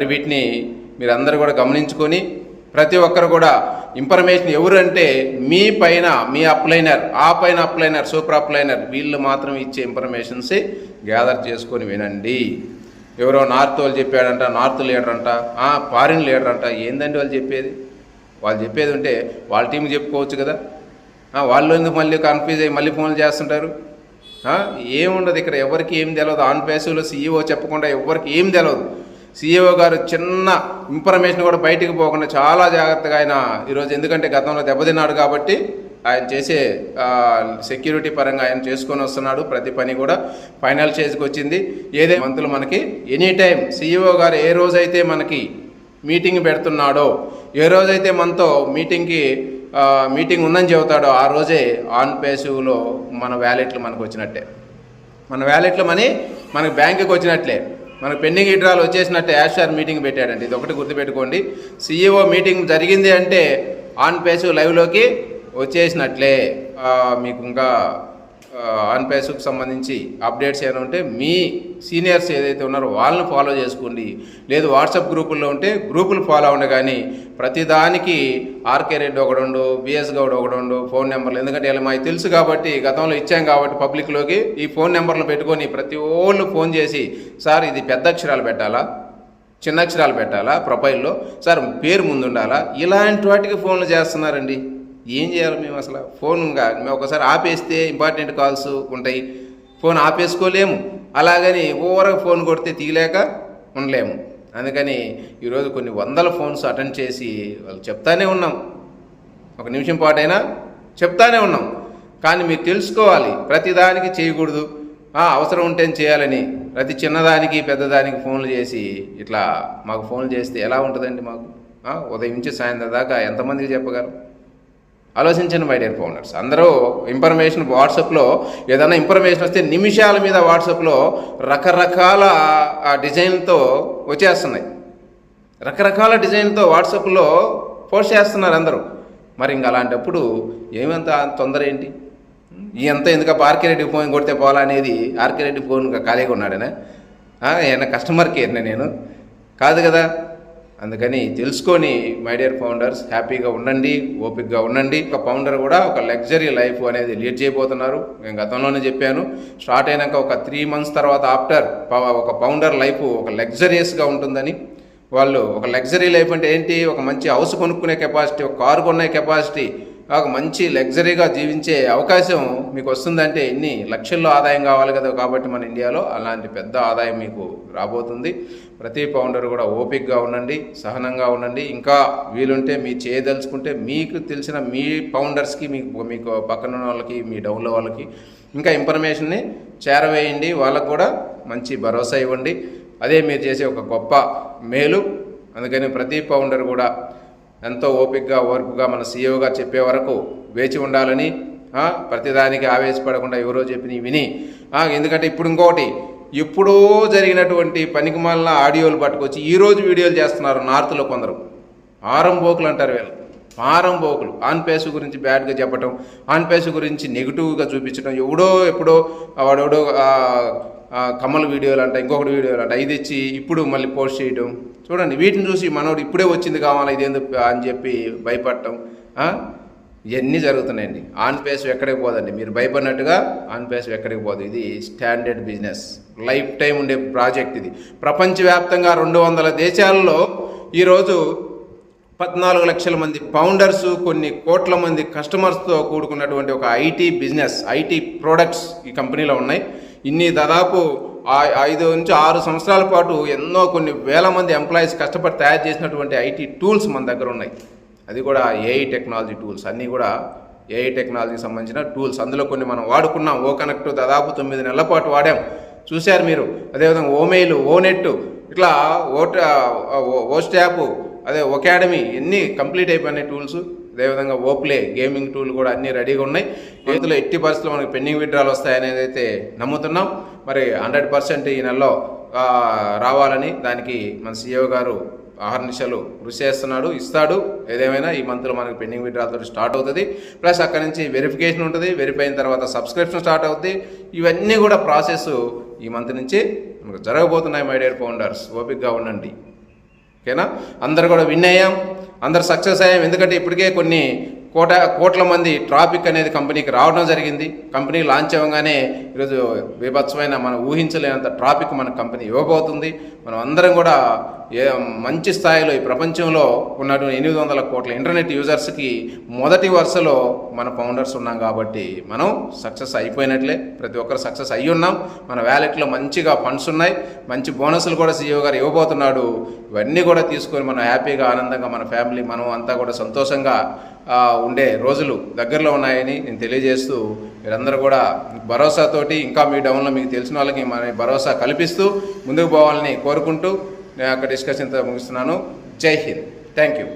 మరి వీటిని మీరందరూ కూడా గమనించుకొని ప్రతి ఒక్కరు కూడా ఇన్ఫర్మేషన్ ఎవరు అంటే మీ పైన మీ అప్లైనర్ ఆ పైన అప్లైనర్ సూపర్ అప్లైనర్ వీళ్ళు మాత్రం ఇచ్చే ఇన్ఫర్మేషన్స్ గ్యాదర్ చేసుకొని వినండి. ఎవరో నార్త్ వాళ్ళు చెప్పాడంట నార్త్ లీడర్ అంట ఫారిన్ లీడర్ అంట ఏందండి వాళ్ళు చెప్పేది? వాళ్ళు చెప్పేది ఉంటే వాళ్ళ టీంకి చెప్పుకోవచ్చు కదా. వాళ్ళు ఎందుకు మళ్ళీ కన్ఫ్యూజ్ అయ్యి మళ్ళీ ఫోన్లు చేస్తుంటారు? ఏముండదు ఇక్కడ ఎవరికి ఏం తెలియదు ఆన్ పేసులో సీఈఓ చెప్పకుండా ఎవరికి ఏం తెలియదు సీఈఓ గారు చిన్న ఇన్ఫర్మేషన్ కూడా బయటికి పోకుండా చాలా జాగ్రత్తగా ఆయన ఈరోజు ఎందుకంటే గతంలో దెబ్బతిన్నాడు కాబట్టి ఆయన చేసే సెక్యూరిటీ పరంగా ఆయన చేసుకొని వస్తున్నాడు. ప్రతి పని కూడా ఫైనల్ స్టేజ్కి వచ్చింది. ఏదే మంత్రులు మనకి ఎనీ టైం సీఈఓ గారు ఏ రోజైతే మనకి మీటింగ్ పెడుతున్నాడో ఏ రోజైతే మనతో మీటింగ్కి మీటింగ్ ఉందని చెబుతాడో ఆ రోజే ఆన్ పేసులో మన వ్యాలెట్లు మనకు వచ్చినట్టే. మన వ్యాలెట్లో మనీ మనకి బ్యాంకుకి వచ్చినట్లే. మనకు పెండింగ్ విడ్రాలు వచ్చేసినట్టు యాషార్ మీటింగ్ పెట్టాడండి. ఇది ఒకటి గుర్తుపెట్టుకోండి. సీఈఓ మీటింగ్ జరిగింది అంటే ఆన్ పేసు లైవ్లోకి వచ్చేసినట్లే. మీకు ఇంకా ఆ, ఆన్ సంబంధించి అప్డేట్స్ ఏమైనా ఉంటే మీ సీనియర్స్ ఏదైతే ఉన్నారో వాళ్ళని ఫాలో చేసుకోండి. లేదు వాట్సాప్ గ్రూపుల్లో ఉంటే గ్రూపులు ఫాలో అవ్వండి కానీ ప్రతిదానికి ఆర్కే రెడ్డి ఒకడుండు బిఎస్ గౌడ్ ఒకడుండు ఫోన్ నెంబర్లు ఎందుకంటే ఇలా మాకు తెలుసు కాబట్టి గతంలో ఇచ్చాం కాబట్టి పబ్లిక్లోకి ఈ ఫోన్ నెంబర్లు పెట్టుకొని ప్రతి ఓళ్ళు ఫోన్ చేసి సార్ ఇది పెద్ద అక్షరాలు పెట్టాలా? చిన్న అక్షరాలు పెట్టాలా? ప్రొఫైల్లో సార్ పేరు ముందుండాలా? ఇలాంటి వాటికి ఫోన్లు చేస్తున్నారండి. ఏం చేయాలి మేము అసలు? ఫోన్ మేము ఒకసారి ఆపేస్తే ఇంపార్టెంట్ కాల్స్ ఉంటాయి. ఫోన్ ఆపేసుకోలేము. అలాగని ఓవర్ ఫోన్ కొడితే తీయలేక ఉండలేము. అందుకని ఈరోజు కొన్ని వందల ఫోన్స్ అటెండ్ చేసి వాళ్ళు చెప్తానే ఉన్నాం. ఒక నిమిషం పాటైనా చెప్తానే ఉన్నాం. కానీ మీరు తెలుసుకోవాలి ప్రతిదానికి చేయకూడదు. అవసరం ఉంటే చేయాలని. ప్రతి చిన్నదానికి పెద్దదానికి ఫోన్లు చేసి ఇట్లా మాకు ఫోన్లు చేస్తే ఎలా ఉంటుందండి మాకు? ఉదయం నుంచి సాయంత్రం దాకా ఎంతమందికి చెప్పగలరు ఆలోచించండి మై డియర్ ఫౌండర్స్ అందరూ ఇన్ఫర్మేషన్ వాట్సాప్లో ఏదైనా ఇన్ఫర్మేషన్ వస్తే నిమిషాల మీద వాట్సాప్లో రకరకాల డిజైన్తో వచ్చేస్తున్నాయి. రకరకాల డిజైన్తో వాట్సాప్లో పోస్ట్ చేస్తున్నారు అందరూ. మరి ఇంక అలాంటప్పుడు ఏమంత తొందర ఏంటి? ఎంత ఎందుక ఆర్కిరెడ్డి ఆర్కే రెడ్డి ఫోన్ కొడితే పోలా అనేది ఆర్కిరెడ్డి ఫోన్ ఇంకా ఖాళీగా ఉన్నాడనే? ఏమైనా కస్టమర్ కేర్నే నేను? కాదు కదా. అందుకని తెలుసుకొని మై డియర్ ఫౌండర్స్ హ్యాపీగా ఉండండి ఓపిక్గా ఉండండి. ఒక ఫౌండర్ కూడా ఒక లగ్జరీ లైఫ్ అనేది లీడ్ చేయబోతున్నారు. నేను గతంలోనే చెప్పాను. స్టార్ట్ అయినాక ఒక త్రీ మంత్స్ తర్వాత ఆఫ్టర్ ఒక ఫౌండర్ లైఫ్ ఒక లగ్జరియస్గా ఉంటుందని. వాళ్ళు ఒక లగ్జరీ లైఫ్ అంటే ఏంటి? ఒక మంచి హౌస్ కొనుక్కునే కెపాసిటీ ఒక కారు కొనే కెపాసిటీ ఒక మంచి లగ్జరీగా జీవించే అవకాశం మీకు వస్తుందంటే ఎన్ని లక్షల్లో ఆదాయం కావాలి కదా కాబట్టి మన ఇండియాలో అలాంటి పెద్ద ఆదాయం మీకు రాబోతుంది. ప్రతి పౌండర్ కూడా ఓపిక్గా ఉండండి సహనంగా ఉండండి. ఇంకా వీలుంటే మీ చేయదలుచుకుంటే మీకు తెలిసిన మీ పౌండర్స్కి మీకు మీకు పక్కన ఉన్న వాళ్ళకి మీ డౌన్లో వాళ్ళకి ఇంకా ఇన్ఫర్మేషన్ని చేరవేయండి వాళ్ళకు కూడా మంచి భరోసా ఇవ్వండి. అదే మీరు చేసే ఒక గొప్ప మేలు. అందుకని ప్రతి పౌండర్ కూడా ఎంతో ఓపికగా ఓర్పుగా మన సీఈఓ చెప్పే వరకు వేచి ఉండాలని ప్రతిదానికి ఆవేశపడకుండా ఎవరో చెప్పిన విని ఎందుకంటే ఇప్పుడు ఇంకొకటి ఎప్పుడో జరిగినటువంటి పనికిమాలిన ఆడియోలు పట్టుకొచ్చి ఈరోజు వీడియోలు చేస్తున్నారు నార్త్లో కొందరు. ఆరంబోకులు అంటారు వీళ్ళు. ఆరంబోకులు ఆన్పేసు గురించి బ్యాడ్గా చెప్పటం ఆన్పేసు గురించి నెగిటివ్గా చూపించడం ఎవడో ఎప్పుడో వాడెవడో ఆ, కమల్ వీడియోలు అంట ఇంకొకటి వీడియోలు అంట ఇది ఇచ్చి ఇప్పుడు మళ్ళీ పోస్ట్ చేయడం. చూడండి వీటిని చూసి మనోడు ఇప్పుడే వచ్చింది కావాలి ఇదేందుకు అని చెప్పి భయపడటం ఇవన్నీ జరుగుతున్నాయండి. ఆన్ పేస్ ఎక్కడికి పోదండి? మీరు భయపడినట్టుగా ఆన్ పేస్ ఎక్కడికి పోదు. ఇది స్టాండర్డ్ బిజినెస్. లైఫ్ టైం ఉండే ప్రాజెక్ట్ ఇది. ప్రపంచవ్యాప్తంగా రెండు వందల దేశాల్లో ఈరోజు పద్నాలుగు లక్షల మంది ఫౌండర్స్ కొన్ని కోట్ల మంది కస్టమర్స్తో కూడుకున్నటువంటి ఒక ఐటీ బిజినెస్ ఐటీ ప్రోడక్ట్స్ ఈ కంపెనీలో ఉన్నాయి. ఇన్ని దాదాపు ఐదు నుంచి ఆరు సంవత్సరాల పాటు ఎన్నో కొన్ని వేల మంది ఎంప్లాయీస్ కష్టపడి తయారు చేసినటువంటి ఐటీ టూల్స్ మన దగ్గర ఉన్నాయి. అది కూడా ఏఐ టెక్నాలజీ టూల్స్ అన్నీ కూడా ఏఐ టెక్నాలజీకి సంబంధించిన టూల్స్ అందులో కొన్ని మనం వాడుకున్నాం. ఓ కనెక్ట్ దాదాపు తొమ్మిది నెలల పాటు వాడాం. చూశారు మీరు. అదేవిధంగా ఓమెయిల్ ఓ నెట్ ఇట్లా ఓట ఓ- ఓ స్టాప్ అదే ఒకాడమీ ఎన్ని కంప్లీట్ అయిపోయినాయి టూల్స్ అదేవిధంగా ఓప్లే గేమింగ్ టూల్ కూడా అన్నీ రెడీగా ఉన్నాయి. చేతిలో ఎట్టి పరిస్థితుల్లో మనకి పెండింగ్ విడ్రాలు వస్తాయనేది అయితే నమ్ముతున్నాం. మరి హండ్రెడ్ పర్సెంట్ ఈ నెలలో రావాలని దానికి మన సీఈఓ గారు ఆహర్నిశలు కృషి చేస్తున్నాడు ఇస్తాడు. ఏదేమైనా ఈ మంత్లో మనకి పెండింగ్ విడ్రాలతో స్టార్ట్ అవుతుంది. ప్లస్ అక్కడ నుంచి వెరిఫికేషన్ ఉంటుంది. వెరిఫై అయిన తర్వాత సబ్స్క్రిప్షన్ స్టార్ట్ అవుతుంది ఇవన్నీ కూడా ప్రాసెస్ ఈ మంత్ నుంచి మనకు జరగబోతున్నాయి మై డియర్ ఫౌండర్స్. ఓపిక్గా ఉండండి. ఓకేనా? అందరు కూడా విన్ అయ్యాం. అందరు సక్సెస్ అయ్యాం. ఎందుకంటే ఇప్పటికే కొన్ని కోట కోట్ల మంది ట్రాఫిక్ అనేది కంపెనీకి రావడం జరిగింది. కంపెనీ లాంచ్ అవ్వగానే ఈరోజు బీభత్సమైన మనం ఊహించలేనంత ట్రాఫిక్ మన కంపెనీ ఇవ్వబోతుంది. మనం అందరం కూడా ఏ మంచి స్థాయిలో ఈ ప్రపంచంలో ఉన్నటువంటి ఎనిమిది వందల కోట్ల ఇంటర్నెట్ యూజర్స్కి మొదటి వరుసలో మన ఫౌండర్స్ ఉన్నాం కాబట్టి మనం సక్సెస్ అయిపోయినట్లే. ప్రతి ఒక్కరు సక్సెస్ అయ్యి ఉన్నాం. మన వ్యాలెట్లో మంచిగా ఫండ్స్ ఉన్నాయి. మంచి బోనస్లు కూడా సీఈఓ గారు ఇవ్వబోతున్నాడు. ఇవన్నీ కూడా తీసుకొని మనం హ్యాపీగా ఆనందంగా మన ఫ్యామిలీ మనం అంతా కూడా సంతోషంగా ఉండే రోజులు దగ్గరలో ఉన్నాయని నేను తెలియజేస్తూ మీరందరూ కూడా భరోసాతోటి ఇంకా మీ డౌన్లో మీకు తెలిసిన వాళ్ళకి మన భరోసా కల్పిస్తూ ముందుకు పోవాలని కోరుకుంటూ నేను అక్కడ డిస్కషన్తో ముగిస్తున్నాను. జై హింద్. Thank you